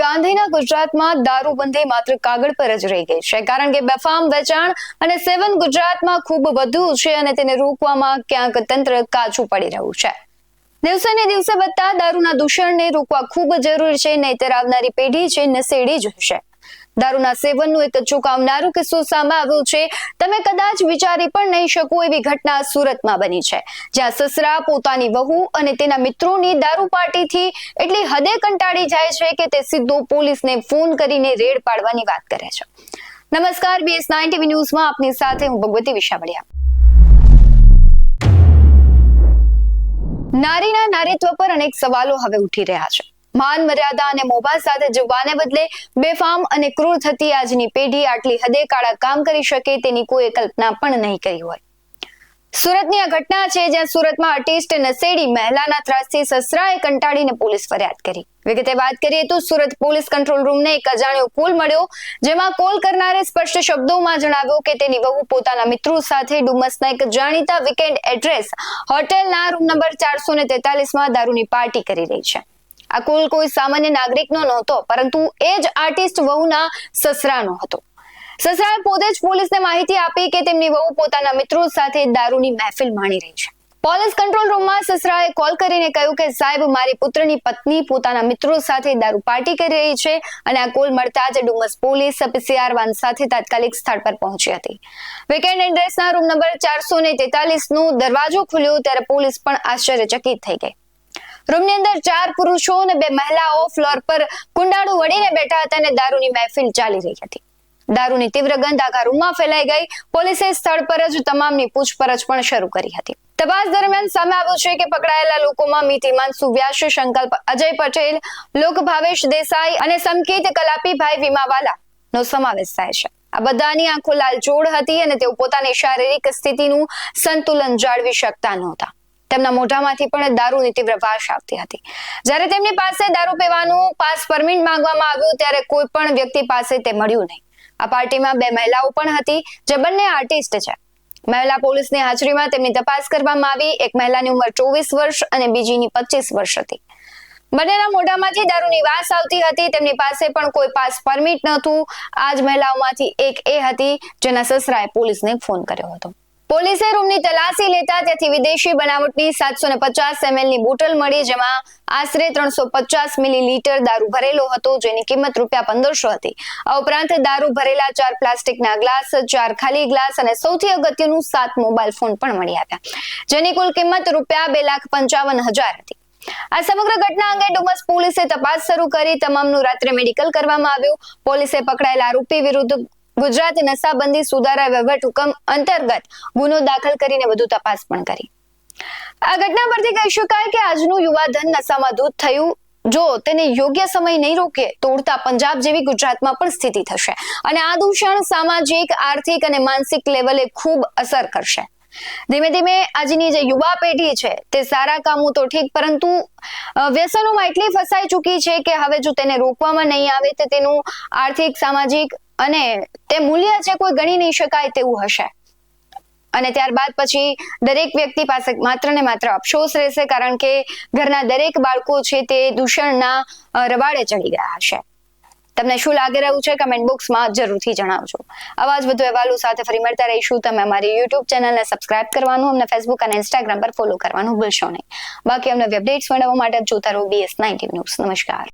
ગાંધીના ગુજરાતમાં દારૂબંધી માત્ર કાગળ પર જ રહી ગઈ છે, કારણ કે બેફામ, વેચાણ અને સેવન ગુજરાતમાં ખૂબ વધુ છે અને તેને રોકવામાં ક્યાંક તંત્ર કાચું પડી રહ્યું છે. દિવસે ને દિવસે વધતા દારૂના દૂષણને રોકવા ખૂબ જરૂરી છે, નહીતર આવનારી પેઢી છે નસેડી જ હશે. દારૂના સેવનનું એક ચુકાવનારું કિસ્સો સામે આવ્યો છે. તમે કદાચ વિચારી પણ નહીં શકો એવી ઘટના સુરતમાં બની છે. જ્યાં સસરા, પોતાની વહુ અને તેના મિત્રોની દારૂ પાર્ટીથી એટલી હદે કંટાળી જાય છે કે તે સીધો પોલીસને ફોન કરીને રેડ પાડવાની વાત કરે છે. નમસ્કાર બીએસ નાઇન ટીવી ન્યૂઝમાં આપની સાથે હું ભગવતી વિશાવડિયા નારીના નારીત્વ પર અનેક સવાલો હવે ઉઠી રહ્યા છે. માન મર્યાદા અને મોભા સાથે જીવવાને બદલે બેફામ અને ક્રૂર થતી આજની પેઢી આટલી હદે કાળા કામ કરી શકે તેની કોઈ કલ્પના પણ નહીં કરી હોય. સુરતની આ ઘટના છે જ્યાં સુરતમાં અટિસ્ટ નસેડી મહિલાના ત્રાસથી સસરાએ કંટાળીને પોલીસ ફરિયાદ કરી. વિગતે વાત કરીએ તો સુરત પોલીસ કંટ્રોલ રૂમને એક અજાણ્યો કોલ મળ્યો, જેમાં કોલ કરનારે સ્પષ્ટ શબ્દોમાં જણાવ્યું કે તેની વહુ પોતાના મિત્રો સાથે ડુમસના એક જાણીતા વીકેન્ડ એડ્રેસ હોટેલના રૂમ નંબર ચારસો ને તેતાલીસમાં દારૂની પાર્ટી કરી રહી છે. આ કુલ કોઈ સામાન્ય નાગરિકનો નહોતો, પરંતુ એ જ આર્ટિસ્ટ વહુના સસરાનો હતો. સસરાએ પોતે જ પોલીસને માહિતી આપી કે તેમની વહુ પોતાના મિત્રો સાથે દારૂની મહેફિલ માણી રહી છે. પોલીસ કંટ્રોલ રૂમમાં સસરાએ કોલ કરીને કહ્યું કે, સાહેબ, મારી પુત્રની પત્ની પોતાના મિત્રો સાથે દારૂ પાર્ટી કરી રહી છે અને આ કોલ મળતા જ ડુમસ પોલીસ પીસીઆર વાન સાથે તાત્કાલિક સ્થળ પર પહોંચી હતી. વીકેન્ડ એડ્રેસના રૂમ નંબર ચારસો ને તેતાલીસ નો દરવાજો ખુલ્યો ત્યારે પોલીસ પણ આશ્ચર્યચકિત થઈ ગઈ. રૂમની અંદર ચાર પુરુષો અને બે મહિલાઓ ફ્લોર પર કુંડાળું વળીને બેઠા હતા અને દારૂની મહેફિલ ચાલી રહી હતી. દારૂની તીવ્ર ગંધ આખા રૂમમાં ફેલાઈ ગઈ. પોલીસે સ્થળ પર જ તમામની પૂછપરછ પણ શરૂ કરી હતી. તપાસ દરમિયાન સામે આવ્યું છે કે પકડાયેલા લોકોમાં મિત હિમાંશુ વ્યાસ સંકલ્પ અજય પટેલ, લોક ભાવેશ દેસાઈ અને સંકેત કલાપીભાઈ વીમાવાલા નો સમાવેશ થાય છે. આ બધાની આંખો લાલચોળ હતી અને તેઓ પોતાની શારીરિક સ્થિતિનું સંતુલન જાળવી શકતા નહોતા. તેમના મોઢામાંથી પણ દારૂની તીવ્ર વાસ આવતી હતી. જ્યારે તેમની પાસે દારૂ પીવાનું પાસ પરમિટ માંગવામાં આવ્યું, ત્યારે કોઈ પણ વ્યક્તિ પાસે તે મળ્યું નહીં. આ પાર્ટીમાં બે મહિલાઓ પણ હતી, જે બંને આર્ટિસ્ટ છે. મહિલા પોલીસની હાજરીમાં તેમની તપાસ કરવામાં આવી. એક મહિલાની ઉંમર ચોવીસ વર્ષ અને બીજીની પચીસ વર્ષ હતી. બંનેના મોઢામાંથી દારૂની વાસ આવતી હતી. તેમની પાસે પણ કોઈ પાસ પરમિટ નહોતું. આ જ મહિલાઓમાંથી એક એ હતી, જેના સસરાએ પોલીસને ફોન કર્યો હતો. પોલીસે રૂમની તલાસી લેતા ત્યાંથી વિદેશી બનાવટની સાતસો ને પચાસ એમએલની બોટલ મળી જેમાં આશરે ત્રણસો પચાસ મિલીલીટર દારૂ ભરેલો હતો, જેની કિંમત રૂપિયા પંદરસો હતી. આ ઉપરાંત દારૂ ભરેલા ચાર પ્લાસ્ટિકના ગ્લાસ, ચાર ખાલી ગ્લાસ અને સૌથી અગત્યનું સાત મોબાઈલ ફોન પણ મળી આવ્યા, જેની કુલ કિંમત રૂપિયા બે લાખ પંચાવન હજાર હતી. આ સમગ્ર ઘટના અંગે ડુમસ પોલીસે તપાસ શરૂ કરી, તમામનું રાત્રે મેડિકલ કરવામાં આવ્યું. પોલીસે પકડાયેલા આરોપી વિરુદ્ધ ગુજરાત નશાબંધી સુધારા વહીવટ હુકમ અંતર્ગત ગુનો દાખલ કરીને વધુ તપાસ પણ કરી. આ ઘટના પરથી કહી શકાય કે આજનું યુવા ધન નશામાં દૂધ થયું. જો તેને યોગ્ય સમય નહીં રોકે તો ઉડતા પંજાબ જેવી ગુજરાતમાં પણ સ્થિતિ થશે અને આ દૂષણ સામાજિક, આર્થિક અને માનસિક લેવલે ખૂબ અસર કરશે. ધીમે ધીમે આજની જે યુવા પેઢી છે તે સારા કામો તો ઠીક, પરંતુ વ્યસનોમાં એટલી ફસાઈ ચૂકી છે કે હવે જો તેને રોકવામાં નહીં આવે તો તેનું આર્થિક, સામાજિક અને તે મૂલ્ય છે કોઈ ગણી નહીં શકાય તેવું હશે. અને ત્યારબાદ પછી દરેક વ્યક્તિ પાસે માત્ર ને માત્ર અફસોસ રહેશે કારણ કે ઘરના દરેક બાળકો છે તે દૂષણના રવાડે ચડી ગયા હશે. તમને શું લાગી રહ્યું છે? કમેન્ટ બોક્સમાં જરૂરથી જણાવજો. આવા જ વધુ અહેવાલો સાથે ફરી મળતા રહીશું. તમે અમારી યુટ્યુબ ચેનલને સબસ્ક્રાઇબ કરવાનું, અમને ફેસબુક અને ઇન્સ્ટાગ્રામ પર ફોલો કરવાનું ભૂલશો નહીં. બાકી અમને અપડેટ્સ મેળવવા માટે જોતા રહો બીએસ નાઇન્ટી ન્યૂઝ નમસ્કાર.